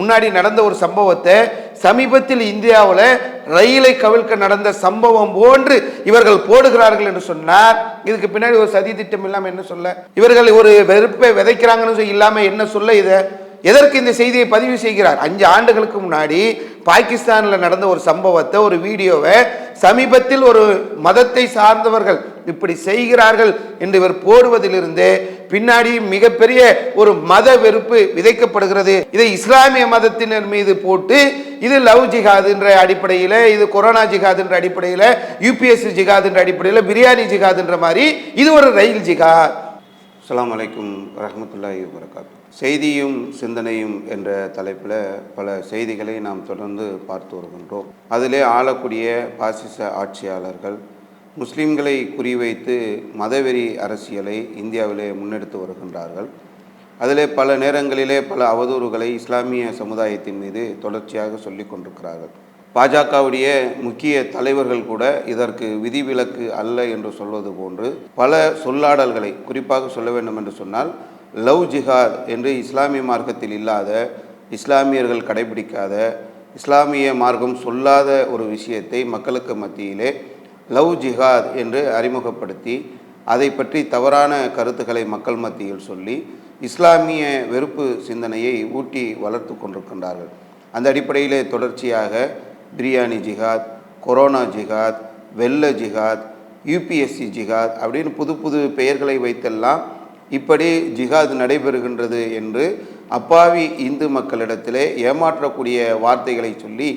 முன்னாடி நடந்த ஒரு சம்பவத்தை சமீபத்தில் இந்தியாவில் ரயிலை கவிழ்க்க நடந்த சம்பவம் போன்று இவர்கள் போடுகிறார்கள் என்று சொன்னார். இதுக்கு பின்னாடி ஒரு சதி திட்டம் இல்லாமல் என்ன சொல்ல? இவர்கள் ஒரு வெறுப்பை விதைக்கிறாங்கன்னு சொல்லி இல்லாமல் என்ன சொல்ல இதை? எதற்கு இந்த செய்தியை பதிவு செய்கிறார்? அஞ்சு ஆண்டுகளுக்கு முன்னாடி பாகிஸ்தானில் நடந்த ஒரு சம்பவத்தை ஒரு வீடியோவை சமீபத்தில் ஒரு மதத்தை சார்ந்தவர்கள் இப்படி செய்கிறார்கள் என்று இவர் போடுவதிலிருந்தே பின்னாடி மிகப்பெரிய ஒரு மத வெறுப்பு விதைக்கப்படுகிறது. இதை இஸ்லாமிய மதத்தினர் மீது போட்டு இது லவ் ஜிகாதுன்ற அடிப்படையில் இது கொரோனா ஜிகாதுன்ற அடிப்படையில் யூபிஎஸ்சி ஜிகாதுன்ற அடிப்படையில் பிரியாணி ஜிகாதுன்ற மாதிரி இது ஒரு ரயில் ஜிகா அலாம் வலைக்கம் வரமத்துல்லாஹி வரகாத்து செய்தியும் சிந்தனையும் என்ற தலைப்பில் பல செய்திகளை நாம் தொடர்ந்து பார்த்து வருகின்றோம். அதிலே ஆளக்கூடிய பாசிச ஆட்சியாளர்கள் முஸ்லிம்களை குறிவைத்து மதவெறி அரசியலை இந்தியாவிலே முன்னெடுத்து வருகின்றார்கள். அதிலே பல நேரங்களிலே பல அவதூறுகளை இஸ்லாமிய சமுதாயத்தின் மீது தொடர்ச்சியாக சொல்லி கொண்டிருக்கிறார்கள். பாஜகவுடைய முக்கிய தலைவர்கள் கூட இதற்கு விதிவிலக்கு அல்ல என்று சொல்வது போன்று பல சொல்லாடல்களை குறிப்பாக சொல்ல வேண்டும் என்று சொன்னால் லவ் ஜிஹாத் என்று இஸ்லாமிய மார்க்கத்தில் இல்லாத இஸ்லாமியர்கள் கடைபிடிக்காத இஸ்லாமிய மார்க்கம் சொல்லாத ஒரு விஷயத்தை மக்களுக்கு மத்தியிலே லவ் ஜிஹாத் என்று அறிமுகப்படுத்தி அதை பற்றி தவறான கருத்துக்களை மக்கள் மத்தியில் சொல்லி இஸ்லாமிய வெறுப்பு சிந்தனையை ஊட்டி வளர்த்து கொண்டிருக்கின்றார்கள். அந்த அடிப்படையிலே தொடர்ச்சியாக பிரியாணி ஜிஹாத் கொரோனா ஜிஹாத் வெள்ள ஜிஹாத் யூபிஎஸ்சி ஜிஹாத் அப்படின்னு புது புது பெயர்களை வைத்தெல்லாம் இப்படி ஜிஹாத் நடைபெறுகின்றது என்று அப்பாவி இந்து மக்களிடத்திலே ஏமாற்றக்கூடிய வார்த்தைகளை சொல்லி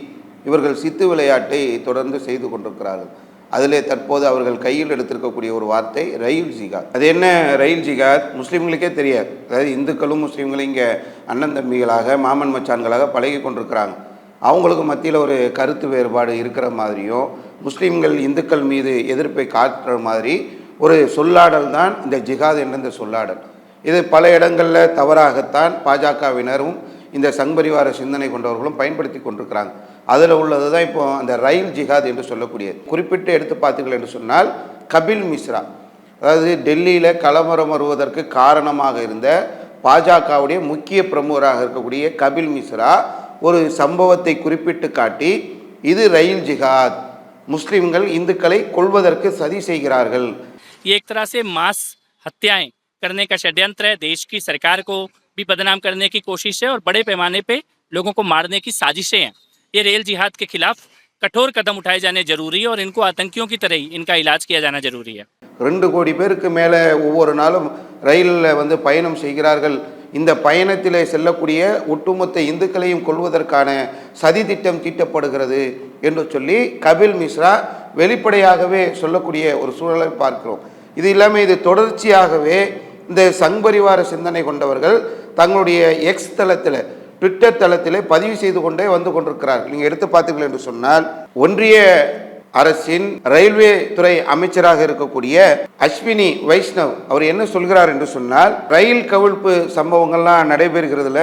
இவர்கள் சித்து விளையாட்டை தொடர்ந்து செய்து கொண்டிருக்கிறார்கள். அதிலே தற்போது அவர்கள் கையில் எடுத்திருக்கக்கூடிய ஒரு வார்த்தை ரயில் ஜிகாத் அது என்ன ரயில் ஜிகாத் முஸ்லீம்களுக்கே தெரியாது. அதாவது இந்துக்களும் முஸ்லீம்களும் இங்கே அண்ணன் தம்பிகளாக மாமன் மச்சான்களாக பழகி கொண்டிருக்கிறாங்க. அவங்களுக்கு மத்தியில் ஒரு கருத்து வேறுபாடு இருக்கிற மாதிரியும் முஸ்லீம்கள் இந்துக்கள் மீது எதிர்ப்பை காட்டுற மாதிரி ஒரு சொல்லாடல் தான் இந்த ஜிகாத் என்ற இந்த சொல்லாடல். இது பல இடங்களில் தவறாகத்தான் பாஜகவினரும் இந்த சங்பரிவார சிந்தனை கொண்டவர்களும் பயன்படுத்தி கொண்டிருக்கிறாங்க. அதில் உள்ளது தான் இப்போ அந்த ரயில் ஜிகாத் என்று சொல்லக்கூடியது. குறிப்பிட்டு எடுத்து பார்த்தீர்கள் என்று சொன்னால் கபில் மிஸ்ரா. அதாவது டெல்லியில் கலவரம் வருவதற்கு காரணமாக இருந்த பாஜகவுடைய முக்கிய பிரமுகராக இருக்கக்கூடிய கபில் மிஸ்ரா ஒரு சம்பவத்தை குறிப்பிட்டு காட்டி இது ரயில் ஜிகாத் முஸ்லிம்கள் இந்துக்களை கொள்வதற்கு சதி செய்கிறார்கள். ये एक तरह से मास हत्याएं करने का षड्यंत्र है देश की सरकार को भी बदनाम करने की कोशिश है और बड़े पैमाने पे लोगों को मारने की साजिशें हैं ये रेल जिहाद के खिलाफ कठोर कदम उठाए जाने जरूरी है और इनको आतंकियों की तरह ही इनका इलाज किया जाना जरूरी है ரெண்டு கோடி பேருக்கு மேலே ஒவ்வொரு நாளும் ரயிலில் வந்து பயணம் செய்கிறார்கள் இந்த பயணத்திலே செல்லக்கூடிய ஒட்டுமொத்த இந்துக்களையும் கொள்வதற்கான சதி திட்டம் தீட்டப்படுகிறது என்று சொல்லி கபில் மிஸ்ரா வெளிப்படையாகவே சொல்லக்கூடிய ஒரு சூழலை பார்க்கிறோம் இது இல்லாமல் இது தொடர்ச்சியாகவே இந்த சங்பரிவார சிந்தனை கொண்டவர்கள் தங்களுடைய எக்ஸ் தளத்தில் ட்விட்டர் தளத்தில் பதிவு செய்து கொண்டே வந்து கொண்டிருக்கிறார்கள். நீங்கள் எடுத்து பார்த்தீர்கள் என்று சொன்னால் ஒன்றிய அரசின் ரயில்வே துறை அமைச்சராக இருக்கக்கூடிய அஸ்வினி வைஷ்ணவ் அவர் என்ன சொல்கிறார் என்று சொன்னால் ரயில் கவிழ்ப்பு சம்பவங்கள்லாம் நடைபெறுகிறதுல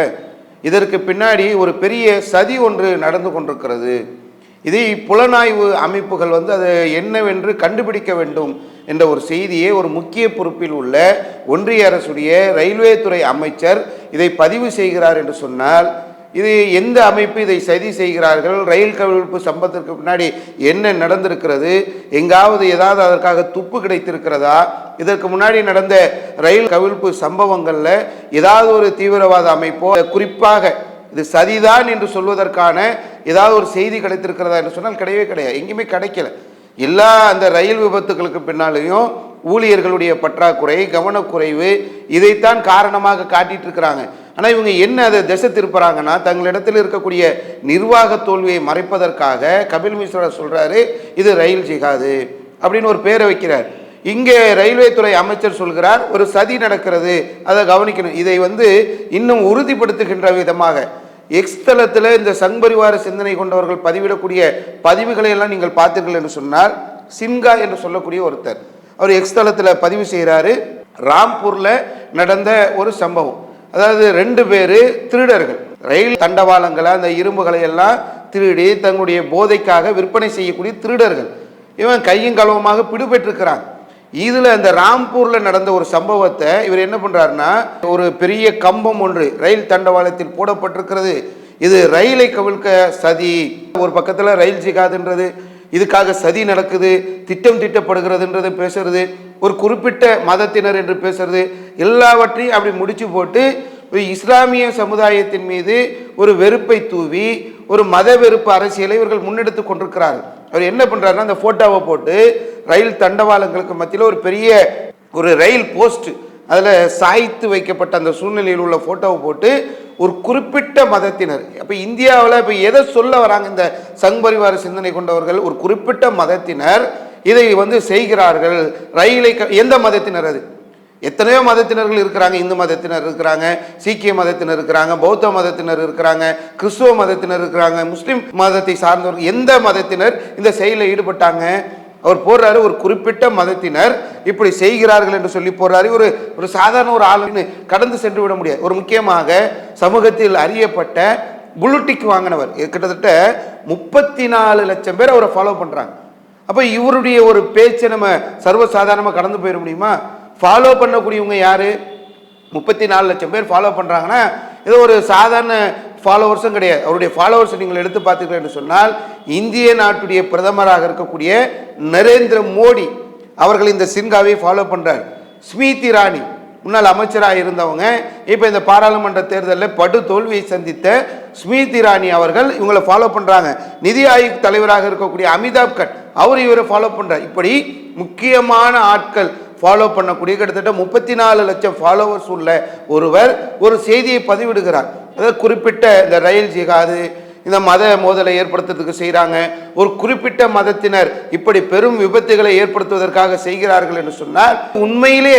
இதற்கு பின்னாடி ஒரு பெரிய சதி ஒன்று நடந்து கொண்டிருக்கிறது. இதை புலனாய்வு அமைப்புகள் வந்து அது என்னவென்று கண்டுபிடிக்க வேண்டும் என்ற ஒரு செய்தியை ஒரு முக்கிய பொறுப்பில் உள்ள ஒன்றிய அரசுடைய ரயில்வே துறை அமைச்சர் இதை பதிவு செய்கிறார் என்று சொன்னால் இது எந்த அமைப்பு இதை சதி செய்கிறார்கள்? ரயில் கவிழ்ப்பு சம்பவத்திற்கு பின்னாடி என்ன நடந்திருக்கிறது? எங்காவது ஏதாவது அதற்காக துப்பு கிடைத்திருக்கிறதா? இதற்கு முன்னாடி நடந்த ரயில் கவிழ்ப்பு சம்பவங்களில் ஏதாவது ஒரு தீவிரவாத அமைப்போ குறிப்பாக இது சதிதான் என்று சொல்வதற்கான ஏதாவது ஒரு செய்தி கிடைத்திருக்கிறதா என்று சொன்னால் கிடையவே கிடையாது. எங்கேயுமே கிடைக்கல. எல்லா அந்த ரயில் விபத்துகளுக்கு பின்னாலேயும் ஊழியர்களுடைய பற்றாக்குறை கவனக்குறைவு இதைத்தான் காரணமாக காட்டிட்டு இருக்கிறாங்க ஆனால் இவங்க என்ன அதை திசை திருப்புறாங்கன்னா தங்களிடத்தில் இருக்கக்கூடிய நிர்வாக தோல்வியை மறைப்பதற்காக கபில் மிஸ்ரா சொல்றாரு இது ரயில் ஜிகாது அப்படின்னு ஒரு பேரை வைக்கிறார். இங்கே ரயில்வே துறை அமைச்சர் சொல்கிறார் ஒரு சதி நடக்கிறது அதை கவனிக்கணும். இதை வந்து இன்னும் உறுதிப்படுத்துகின்ற விதமாக எக்ஸ் தளத்தில் இந்த சங்பரிவார சிந்தனை கொண்டவர்கள் பதிவிடக்கூடிய பதிவுகளை எல்லாம் நீங்கள் பார்த்தீர்கள் என்று சொன்னால் சின்கா என்று சொல்லக்கூடிய ஒருத்தர் அவர் எக்ஸ் தளத்தில் பதிவு செய்கிறாரு ராம்பூரில் நடந்த ஒரு சம்பவம். அதாவது ரெண்டு பேர் திருடர்கள். ரயில் தண்டவாளங்களை அந்த இரும்புகளை எல்லாம் திருடி தங்களுடைய போதைக்காக விற்பனை செய்யக்கூடிய திருடர்கள். இவன் கையும் களவுமாக பிடிபட்டிருக்கிறான். இதில் அந்த ராம்பூரில் நடந்த ஒரு சம்பவத்தை இவர் என்ன பண்ணுறாருன்னா ஒரு பெரிய கம்பம் ஒன்று ரயில் தண்டவாளத்தில் போடப்பட்டிருக்கிறது. இது ரயிலை கவிழ்க்க சதி ஒரு பக்கத்தில் ரயில் ஜிகாதுன்றது இதுக்காக சதி நடக்குது திட்டம் திட்டப்படுகிறதுன்றது பேசுறது ஒரு குறிப்பிட்ட மதத்தினர் என்று பேசுறது எல்லாவற்றையும் அப்படி முடிச்சு போட்டு இஸ்லாமிய சமுதாயத்தின் மீது ஒரு வெறுப்பை தூவி ஒரு மத வெறுப்பு அரசியலை இவர்கள் முன்னெடுத்து கொண்டிருக்கிறார்கள். அவர் என்ன பண்ணுறாருன்னா அந்த ஃபோட்டோவை போட்டு ரயில் தண்டவாளங்களுக்கு மத்தியில் ஒரு பெரிய ஒரு ரயில் போஸ்ட் அதில் சாய்த்து வைக்கப்பட்ட அந்த சூழ்நிலையில் உள்ள ஃபோட்டோவை போட்டு ஒரு குறிப்பிட்ட மதத்தினர் அப்போ இந்தியாவில் இப்போ எதை சொல்ல வராங்க இந்த சங் பரிவார சிந்தனை கொண்டவர்கள்? ஒரு குறிப்பிட்ட மதத்தினர் இதை வந்து செய்கிறார்கள். ரயிலை க- எந்த மதத்தினர் அது? எத்தனையோ மதத்தினர்கள் இருக்கிறாங்க இந்து மதத்தினர் இருக்கிறாங்க சீக்கிய மதத்தினர் இருக்கிறாங்க பௌத்த மதத்தினர் இருக்கிறாங்க கிறிஸ்துவ மதத்தினர் இருக்கிறாங்க முஸ்லீம் மதத்தை சார்ந்தவர்கள் எந்த மதத்தினர் இந்த செயலில் ஈடுபட்டாங்க? அவர் போடுறாரு ஒரு குறிப்பிட்ட மதத்தினர் இப்படி செய்கிறார்கள் என்று சொல்லி போடுறாரு. ஒரு ஒரு சாதாரண ஒரு ஆளுன்னு கடந்து சென்று விட முடியாது. ஒரு முக்கியமாக சமூகத்தில் அறியப்பட்ட புளுட்டிக் வாங்கினவர். கிட்டத்தட்ட முப்பத்தி நாலு லட்சம் பேர் அவரை ஃபாலோ பண்ணுறாங்க அப்போ இவருடைய ஒரு பேச்சை நம்ம சர்வசாதாரணமாக கடந்து போயிட முடியுமா? ஃபாலோ பண்ணக்கூடியவங்க யார்? முப்பத்தி நாலு லட்சம் பேர் ஃபாலோ பண்ணுறாங்கன்னா ஏதோ ஒரு சாதாரண ஃபாலோவர்ஸும் கிடையாது. அவருடைய ஃபாலோவர்ஸ் நீங்கள் எடுத்து பார்த்தீர்கள் சொன்னால் இந்திய நாட்டுடைய பிரதமராக இருக்கக்கூடிய நரேந்திர மோடி அவர்கள் இந்த சின்காவை ஃபாலோ பண்ணுறார் ஸ்மிருதி ராணி முன்னாள் அமைச்சராக இருந்தவங்க இப்போ இந்த பாராளுமன்ற தேர்தலில் படு தோல்வியை சந்தித்த ஸ்மிருதி ராணி அவர்கள் இவங்களை ஃபாலோ பண்ணுறாங்க நிதி ஆயோக் தலைவராக இருக்கக்கூடிய அமிதாப் கட் அவர் இவரை ஃபாலோ பண்ணுறார் இப்படி முக்கியமான ஆட்கள் ஃபாலோ பண்ணக்கூடிய கிட்டத்தட்ட முப்பத்தி நாலு லட்சம் ஃபாலோவர்ஸ் உள்ள ஒருவர் ஒரு செய்தியை பதிவிடுகிறார். அதாவது குறிப்பிட்ட இந்த ரயில் ஜிகாது இந்த மத மோதலை ஏற்படுத்துறதுக்கு செய்கிறாங்க ஒரு குறிப்பிட்ட மதத்தினர் இப்படி பெரும் விபத்துகளை ஏற்படுத்துவதற்காக செய்கிறார்கள் என்று சொன்னால் உண்மையிலே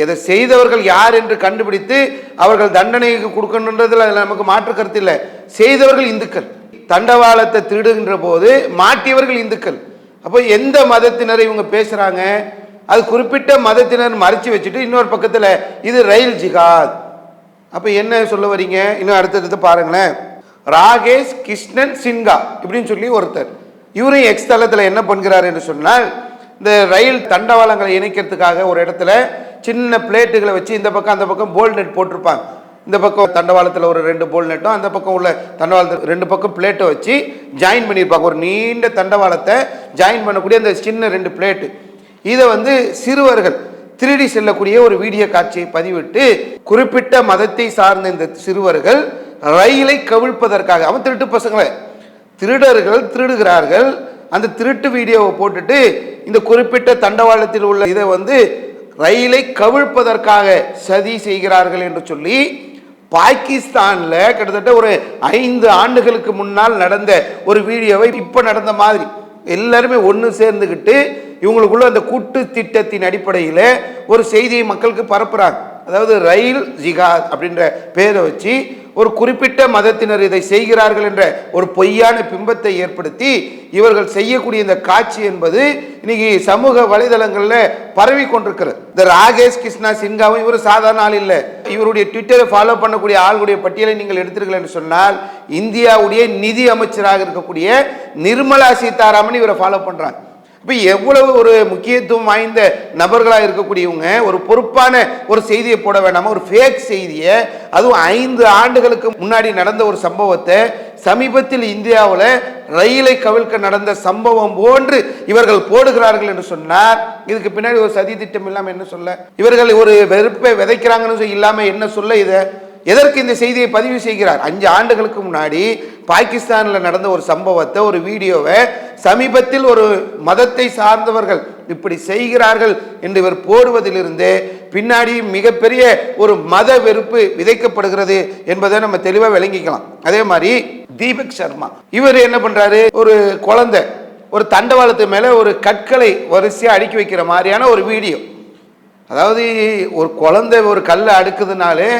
இதை செய்தவர்கள் யார் என்று கண்டுபிடித்து அவர்கள் தண்டனைக்கு கொடுக்கணுன்றதில் அதில் நமக்கு மாற்று கருத்து இல்லை. செய்தவர்கள் இந்துக்கள். தண்டவாளத்தை திருடுகின்ற போது மாட்டியவர்கள் இந்துக்கள். அப்போ எந்த மதத்தினரை இவங்க பேசுகிறாங்க அது குறிப்பிட்ட மதத்தினர் மறைச்சு வச்சுட்டு இன்னொரு பக்கத்தில் இது ரயில் ஜிகாத் அப்போ என்ன சொல்ல வரீங்க? இன்னும் அடுத்தடுத்து பாருங்களேன். ராகேஷ் கிருஷ்ணன் சின்ஹா இப்படின்னு சொல்லி ஒருத்தர். இவரும் எக்ஸ் தளத்தில் என்ன பண்ணுகிறார் என்று சொன்னால் இந்த ரயில் தண்டவாளங்களை இணைக்கிறதுக்காக ஒரு இடத்துல சின்ன பிளேட்டுகளை வச்சு இந்த பக்கம் அந்த பக்கம் போல் நெட் போட்டிருப்பாங்க. இந்த பக்கம் தண்டவாளத்தில் ஒரு ரெண்டு போல் நெட்டும் அந்த பக்கம் உள்ள தண்டவாளத்தில் ரெண்டு பக்கம் பிளேட்டை வச்சு ஜாயின் பண்ணியிருப்பாங்க. ஒரு நீண்ட தண்டவாளத்தை ஜாயின் பண்ணக்கூடிய அந்த சின்ன ரெண்டு பிளேட்டு. இதை வந்து சிறுவர்கள் திருடி செல்லக்கூடிய ஒரு வீடியோ காட்சியை பதிவிட்டு குறிப்பிட்ட மதத்தை சார்ந்த இந்த சிறுவர்கள் ரயிலை கவிழ்ப்பதற்காக அவன் திருட்டு பசங்களை திருடர்கள் திருடுகிறார்கள். அந்த திருட்டு வீடியோவை போட்டுட்டு இந்த குறிப்பிட்ட தண்டவாளத்தில் உள்ள இதை வந்து ரயிலை கவிழ்ப்பதற்காக சதி செய்கிறார்கள் என்று சொல்லி பாகிஸ்தானில் கிட்டத்தட்ட ஒரு ஐந்து ஆண்டுகளுக்கு முன்னால் நடந்த ஒரு வீடியோவை இப்போ நடந்த மாதிரி எல்லாருமே ஒன்று சேர்ந்துக்கிட்டு இவங்களுக்குள்ள அந்த கூட்டு திட்டத்தின் அடிப்படையில் ஒரு செய்தியை மக்களுக்கு பரப்புகிறாங்க அதாவது ரயில் ஜிகாத் அப்படின்ற பேரை வச்சு ஒரு குறிப்பிட்ட மதத்தினர் இதை செய்கிறார்கள் என்ற ஒரு பொய்யான பிம்பத்தை ஏற்படுத்தி இவர்கள் செய்யக்கூடிய இந்த காட்சி என்பது இன்னைக்கு சமூக வலைதளங்களில் பரவி கொண்டிருக்கிறது. இந்த ராகேஷ் கிருஷ்ணா சின்காவும் இவர் சாதாரண ஆள் இல்லை. இவருடைய ட்விட்டரை ஃபாலோ பண்ணக்கூடிய ஆளுடைய பட்டியலை நீங்கள் எடுத்தீர்கள் என்று சொன்னால் இந்தியாவுடைய நிதி அமைச்சராக இருக்கக்கூடிய நிர்மலா சீதாராமன் இவரை ஃபாலோ பண்ணுறாங்க இப்போ எவ்வளவு ஒரு முக்கியத்துவம் வாய்ந்த நபர்களாக இருக்கக்கூடியவங்க ஒரு பொறுப்பான ஒரு செய்தியை போட வேண்டாமல் ஒரு ஃபேக் செய்தியை. அதுவும் ஐந்து ஆண்டுகளுக்கு முன்னாடி நடந்த ஒரு சம்பவத்தை சமீபத்தில் இந்தியாவில் ரயிலை கவிழ்க்க நடந்த சம்பவம் போன்று இவர்கள் போடுகிறார்கள் என்று சொன்னார். இதுக்கு பின்னாடி ஒரு சதி திட்டம் இல்லாமல் என்ன சொல்ல? இவர்கள் ஒரு வெறுப்பை விதைக்கிறாங்கன்னு சொல்லி இல்லாமல் என்ன சொல்ல இதை? எதற்கு இந்த செய்தியை பதிவு செய்கிறார்? அஞ்சு ஆண்டுகளுக்கு முன்னாடி பாகிஸ்தானில் நடந்த ஒரு சம்பவத்தை ஒரு வீடியோவை சமீபத்தில் ஒரு மதத்தை சார்ந்தவர்கள் இப்படி செய்கிறார்கள் என்று இவர் போடுவதிலிருந்து பின்னாடி மிகப்பெரிய ஒரு மத வெறுப்பு விதைக்கப்படுகிறது என்பதை நம்ம தெளிவாக விளங்கிக்கலாம். அதே மாதிரி தீபக் சர்மா இவர் என்ன பண்றாரு? ஒரு குழந்தை ஒரு தண்டவாளத்து மேலே ஒரு கற்களை வரிசையாக அடுக்கி வைக்கிற மாதிரியான ஒரு வீடியோ. அதாவது ஒரு குழந்தை ஒரு கல்லை அடுக்குதுனாலே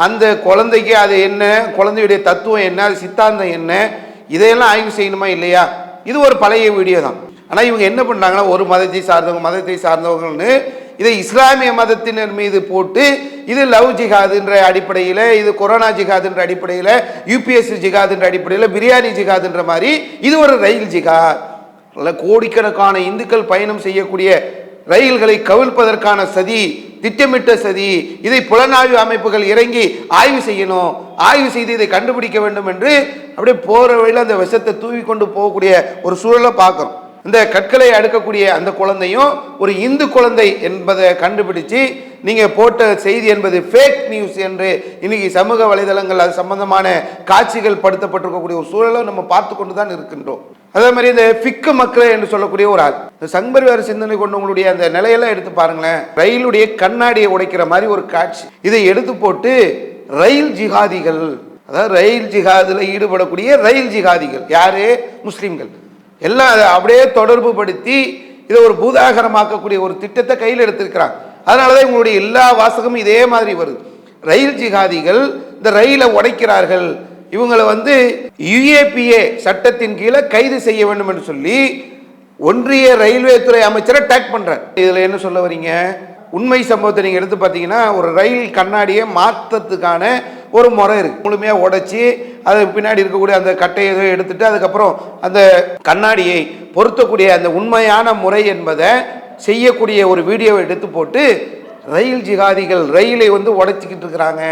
அந்த குழந்தைக்கு அது என்ன குழந்தையுடைய தத்துவம் என்ன அது சித்தாந்தம் என்ன இதையெல்லாம் ஆய்வு செய்யணுமா இல்லையா? இது ஒரு பழைய வீடியோ தான். ஆனால் இவங்க என்ன பண்ணுறாங்கன்னா ஒரு மதத்தை சார்ந்தவங்க மதத்தை சார்ந்தவங்கன்னு இதை இஸ்லாமிய மதத்தினர் மீது போட்டு இது லவ் ஜிகாதுன்ற அடிப்படையில் இது கொரோனா ஜிகாதுன்ற அடிப்படையில் யூபிஎஸ்சி ஜிகாதுன்ற அடிப்படையில் பிரியாணி ஜிகாதுன்ற மாதிரி இது ஒரு ரயில் ஜிகாத் கோடிக்கணக்கான இந்துக்கள் பயணம் செய்யக்கூடிய ரயில்களை கவிழ்ப்பதற்கான சதி திட்டமிட்ட சதி. இதை புலனாய்வு அமைப்புகள் இறங்கி ஆய்வு செய்யணும். ஆய்வு செய்து இதை கண்டுபிடிக்க வேண்டும் என்று அப்படியே போகிற வழியில் அந்த விஷத்தை தூவி கொண்டு போகக்கூடிய ஒரு சூழலை பார்க்குறோம். இந்த கற்களை அடுக்கக்கூடிய அந்த குழந்தையும் ஒரு இந்து குழந்தை என்பதை கண்டுபிடிச்சு நீங்கள் போட்ட செய்தி என்பது ஃபேக் நியூஸ் என்று இன்னைக்கு சமூக வலைதளங்கள் அது சம்பந்தமான காட்சிகள் படுத்தப்பட்டிருக்கக்கூடிய ஒரு சூழலை நம்ம பார்த்து கொண்டு தான் இருக்கின்றோம். அதே மாதிரி இந்த ஃபிக்கு மக்கள் என்று சொல்லக்கூடிய ஒரு ஆள். இந்த சங்பரிவார சிந்தனை கொண்டவங்களுடைய அந்த நிலையெல்லாம் எடுத்து பாருங்களேன். ரயிலுடைய கண்ணாடியை உடைக்கிற மாதிரி ஒரு காட்சி. இதை எடுத்து போட்டு ரயில் ஜிகாதிகள் அதாவது ரயில் ஜிகாதில் ஈடுபடக்கூடிய ரயில் ஜிகாதிகள் யாரு? முஸ்லீம்கள். எல்லாம் அதை அப்படியே தொடர்பு படுத்தி இதை ஒரு பூதாகரமாக்கக்கூடிய ஒரு திட்டத்தை கையில் எடுத்திருக்கிறாங்க. அதனால தான் இவங்களுடைய எல்லா வாசகமும் இதே மாதிரி வருது. ரயில் ஜிகாதிகள் இந்த ரயிலை உடைக்கிறார்கள். இவங்களை வந்து யுஏபிஏ சட்டத்தின் கீழே கைது செய்ய வேண்டும் என்று சொல்லி ஒன்றிய ரயில்வே துறை அமைச்சரை டேக் பண்ணுறேன் இதில் என்ன சொல்ல வரீங்க? உண்மை சம்பவத்தை நீங்கள் எடுத்து பார்த்தீங்கன்னா ஒரு ரயில் கண்ணாடியை மாற்றத்துக்கான ஒரு முறை இருக்குது முழுமையாக உடைச்சி அது பின்னாடி இருக்கக்கூடிய அந்த கட்டையை ஏதோ எடுத்துட்டு அதுக்கப்புறம் அந்த கண்ணாடியை பொருத்தக்கூடிய அந்த உண்மையான முறை என்பதை செய்யக்கூடிய ஒரு வீடியோவை எடுத்து போட்டு ரயில் ஜிகாதிகள் ரயிலை வந்து உடைச்சிக்கிட்டு இருக்கிறாங்க.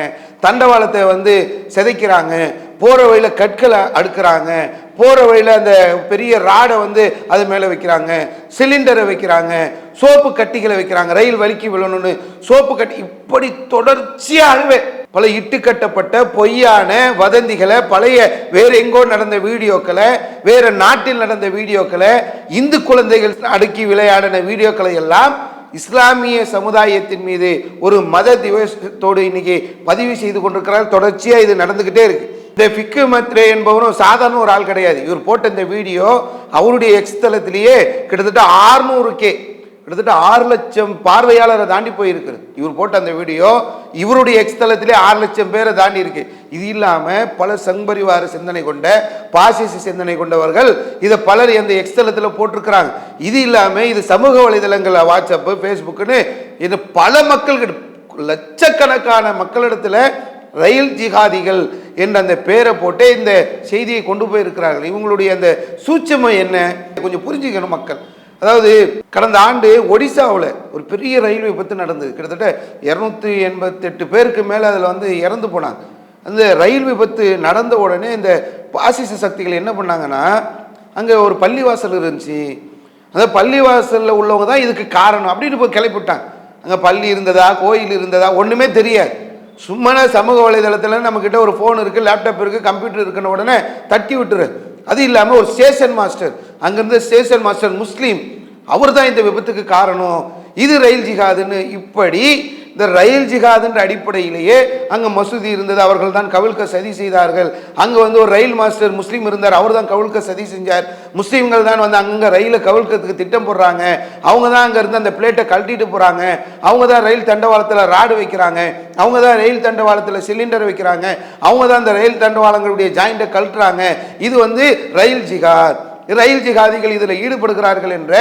தண்டவாளத்தை வந்து சிதைக்கிறாங்க. போகிற வழியில் கற்களை அடுக்கிறாங்க. போகிற வழியில் அந்த பெரிய ராடை வந்து அது மேலே வைக்கிறாங்க. சிலிண்டரை வைக்கிறாங்க. சோப்பு கட்டிகளை வைக்கிறாங்க. ரயில் வலிக்கு விழணும்னு சோப்பு கட்டி இப்படி தொடர்ச்சியாகவே பல இட்டு கட்டப்பட்ட பொய்யான வதந்திகளை பழைய வேற எங்கோ நடந்த வீடியோக்களை வேற நாட்டில் நடந்த வீடியோக்களை இந்து குழந்தைகள் அடுக்கி விளையாடின வீடியோக்களை எல்லாம் இஸ்லாமிய சமுதாயத்தின் மீது ஒரு மத திவசத்தோடு இன்னைக்கு பதிவு செய்து கொண்டிருக்கிறார் தொடர்ச்சியாக இது நடந்துக்கிட்டே இருக்கு. இந்த ஃபிக்கு மத்ரே என்பவரும் சாதாரண ஒரு ஆள் கிடையாது. இவர் போட்ட இந்த வீடியோ அவருடைய எக்ஸ் தளத்திலேயே கிட்டத்தட்ட 600 கே கிட்டத்தட்ட ஆறு லட்சம் பார்வையாளரை தாண்டி போயிருக்கிறது. இவர் போட்ட அந்த வீடியோ இவருடைய எக்ஸ் தளத்திலே ஆறு லட்சம் பேரை தாண்டி இருக்கு. இது இல்லாமல் பல சங்பரிவார சிந்தனை கொண்ட பாசிச சிந்தனை கொண்டவர்கள் இதை பலர் அந்த எக்ஸ் தளத்தில் போட்டிருக்கிறாங்க. இது இல்லாமல் இது சமூக வலைதளங்கள் வாட்ஸ்அப்பு ஃபேஸ்புக்குன்னு இது பல மக்கள் லட்சக்கணக்கான மக்களிடத்தில் ரயில் ஜிகாதிகள் என்ற அந்த பேரை போட்டே இந்த செய்தியை கொண்டு போயிருக்கிறார்கள். இவங்களுடைய அந்த சூட்சமை என்ன? கொஞ்சம் புரிஞ்சுக்கணும் மக்கள். அதாவது கடந்த ஆண்டு ஒடிசாவில் ஒரு பெரிய ரயில் விபத்து நடந்தது. கிட்டத்தட்ட இரநூத்தி எண்பத்தெட்டு பேருக்கு மேலே அதில் வந்து இறந்து போனாங்க. அந்த ரயில் விபத்து நடந்த உடனே இந்த பாசிச சக்திகள் என்ன பண்ணாங்கன்னா அங்கே ஒரு பள்ளிவாசல் இருந்துச்சு. அந்த பள்ளிவாசலில் உள்ளவங்க தான் இதுக்கு காரணம் அப்படின்னு போய் கிளப்பிவிட்டாங்க. அங்கே பள்ளி இருந்ததா கோயில் இருந்ததா ஒன்றுமே தெரியாது. சும்மா சமூக வலைதளத்தில் நம்மக்கிட்ட ஒரு ஃபோன் இருக்குது லேப்டாப் இருக்குது கம்ப்யூட்டர் இருக்குன்னு உடனே தட்டி விட்டுரு. அது இல்லாமல் ஒரு ஸ்டேஷன் மாஸ்டர் அங்கேருந்து ஸ்டேஷன் மாஸ்டர் முஸ்லீம். அவர் தான் இந்த விபத்துக்கு காரணம். இது ரயில் ஜிகாதுன்னு இப்படி இந்த ரயில் ஜிகாதுன்ற அடிப்படையிலேயே அங்கே மசூதி இருந்தது. அவர்கள் தான் கவிழ்க்க சதி செய்தார்கள். அங்கே வந்து ஒரு ரயில் மாஸ்டர் முஸ்லீம் இருந்தார். அவர் தான் கவிழ்க்க சதி செஞ்சார். முஸ்லீம்கள் தான் வந்து அங்கங்கே ரயிலை கவிழ்க்கிறதுக்கு திட்டம் போடுறாங்க. அவங்க தான் அங்கே இருந்து அந்த பிளேட்டை கழட்டிட்டு போகிறாங்க அவங்க தான் ரயில் தண்டவாளத்தில் ராடு வைக்கிறாங்க. அவங்க தான் ரயில் தண்டவாளத்தில் சிலிண்டர் வைக்கிறாங்க. அவங்க தான் அந்த ரயில் தண்டவாளங்களுடைய ஜாயிண்ட்டை கழட்டுறாங்க. இது வந்து ரயில் ஜிகாத் ரயில் ஜிகாதிகள் இதில் ஈடுபடுகிறார்கள் என்ற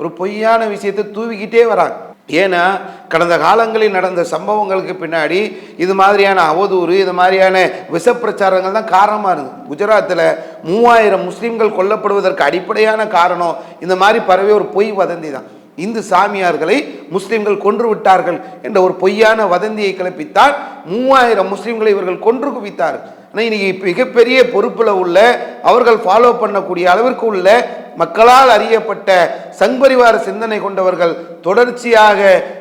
ஒரு பொய்யான விஷயத்தை தூவிக்கிட்டே வராங்க. ஏன்னா கடந்த காலங்களில் நடந்த சம்பவங்களுக்கு பின்னாடி இது மாதிரியான அவதூறு இது மாதிரியான விஷப்பிரச்சாரங்கள் தான் காரணமாக இருந்தது. குஜராத்தில் மூவாயிரம் முஸ்லீம்கள் கொல்லப்படுவதற்கு அடிப்படையான காரணம் இந்த மாதிரி பரவிய ஒரு பொய் வதந்தி தான். இந்து சாமியார்களை முஸ்லிம்கள் கொன்று விட்டார்கள் என்ற ஒரு பொய்யான வதந்தியை கிளப்பித்தான் மூவாயிரம் முஸ்லிம்களை இவர்கள் கொன்று குவித்தார்கள் ஆனால் இன்னைக்கு மிகப்பெரிய பொறுப்பில் உள்ள அவர்கள் ஃபாலோ பண்ணக்கூடிய அளவிற்கு உள்ள மக்களால் அறியப்பட்ட சங்பரிவார சிந்தனை கொண்டவர்கள் தொடர்ச்சியாக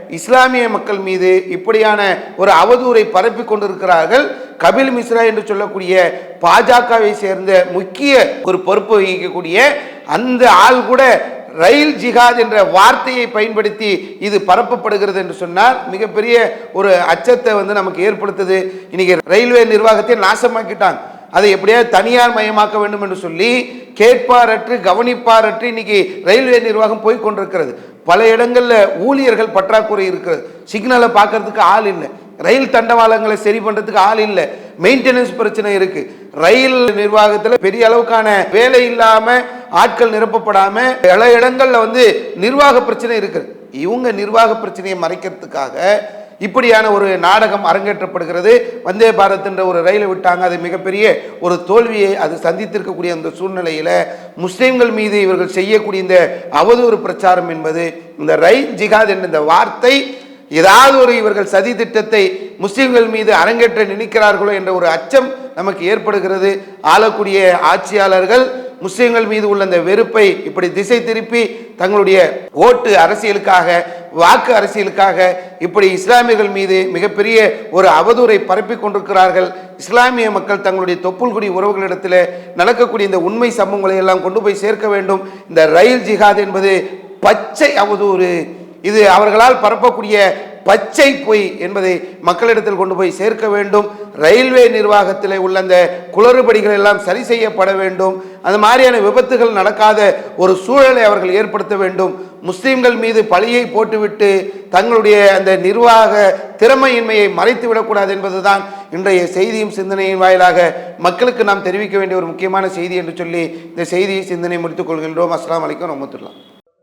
இஸ்லாமிய மக்கள் மீது இப்படியான ஒரு அவதூறை பரப்பி கொண்டிருக்கிறார்கள். கபில் மிஸ்ரா என்று சொல்லக்கூடிய பாஜகவை சேர்ந்த முக்கிய ஒரு பொறுப்பு வகிக்கக்கூடிய அந்த ஆள் கூட ரயில் ஜிகாத் என்ற வார்த்தையை பயன்படுத்தி இது பரப்பப்படுகிறது என்று சொன்னால் மிகப்பெரிய ஒரு அச்சத்தை வந்து நமக்கு ஏற்படுத்துது. இன்னைக்கு ரயில்வே நிர்வாகத்தை நாசமாக்கிட்டாங்க. அதை எப்படியாவது தனியார் மயமாக்க வேண்டும் என்று சொல்லி கேட்பாரற்று கவனிப்பாரற்று இன்னைக்கு ரயில்வே நிர்வாகம் போய் கொண்டிருக்கிறது. பல இடங்களில் ஊழியர்கள் பற்றாக்குறை இருக்கிறது. சிக்னலை பார்க்கறதுக்கு ஆள் இல்லை. ரயில் தண்டவாளங்களை சரி பண்றதுக்கு ஆள் இல்லை. மெயின்டெனன்ஸ் பிரச்சனை இருக்கு. ரயில் நிர்வாகத்தில் பெரிய அளவுக்கான வேலை இல்லாம ஆட்கள் நிரப்பப்படாம பல இடங்கள்ல வந்து நிர்வாக பிரச்சனை இருக்குது இவங்க நிர்வாக பிரச்சனையை மறைக்கிறதுக்காக இப்படியான ஒரு நாடகம் அரங்கேற்றப்படுகிறது. வந்தே பாரத் என்ற ஒரு ரயிலை விட்டாங்க. அது மிகப்பெரிய ஒரு தோல்வியை அது சந்தித்திருக்கக்கூடிய அந்த சூழ்நிலையில் முஸ்லீம்கள் மீது இவர்கள் செய்யக்கூடிய இந்த அவதூறு பிரச்சாரம் என்பது இந்த ரயில் ஜிகாத் என்ற இந்த வார்த்தை ஏதாவது ஒரு இவர்கள் சதி திட்டத்தை முஸ்லீம்கள் மீது அரங்கேற்ற நினைக்கிறார்களோ என்ற ஒரு அச்சம் நமக்கு ஏற்படுகிறது. ஆளக்கூடிய ஆட்சியாளர்கள் முஸ்லீம்கள் மீது உள்ள அந்த வெறுப்பை இப்படி திசை திருப்பி தங்களுடைய ஓட்டு அரசியலுக்காக வாக்கு அரசியலுக்காக இப்படி இஸ்லாமியர்கள் மீது மிகப்பெரிய ஒரு அவதூறை பரப்பி கொண்டிருக்கிறார்கள். இஸ்லாமிய மக்கள் தங்களுடைய தொப்புள்குடி உறவுகளிடத்தில் நடக்கக்கூடிய இந்த உண்மை சம்பவங்களை எல்லாம் கொண்டு போய் சேர்க்க வேண்டும். இந்த ரயில் ஜிஹாத் என்பது பச்சை அவதூறு. இது அவர்களால் பரப்பக்கூடிய பச்சை பொய் என்பதை மக்களிடத்தில் கொண்டு போய் சேர்க்க வேண்டும். ரயில்வே நிர்வாகத்தில் உள்ள அந்த குளறுபடிகள் எல்லாம் சரி செய்யப்பட வேண்டும். அந்த மாதிரியான விபத்துகள் நடக்காத ஒரு சூழலை அவர்கள் ஏற்படுத்த வேண்டும். முஸ்லீம்கள் மீது பழியை போட்டுவிட்டு தங்களுடைய அந்த நிர்வாக திறமையின்மையை மறைத்து விடக்கூடாது என்பதுதான் இன்றைய செய்தியும் சிந்தனையின் வாயிலாக மக்களுக்கு நாம் தெரிவிக்க வேண்டிய ஒரு முக்கியமான செய்தி என்று சொல்லி இந்த செய்தியை சிந்தனை முடித்துக் கொள்கின்றோம். அஸ்லாம் வலைக்கம் ரஹமத்துல்லா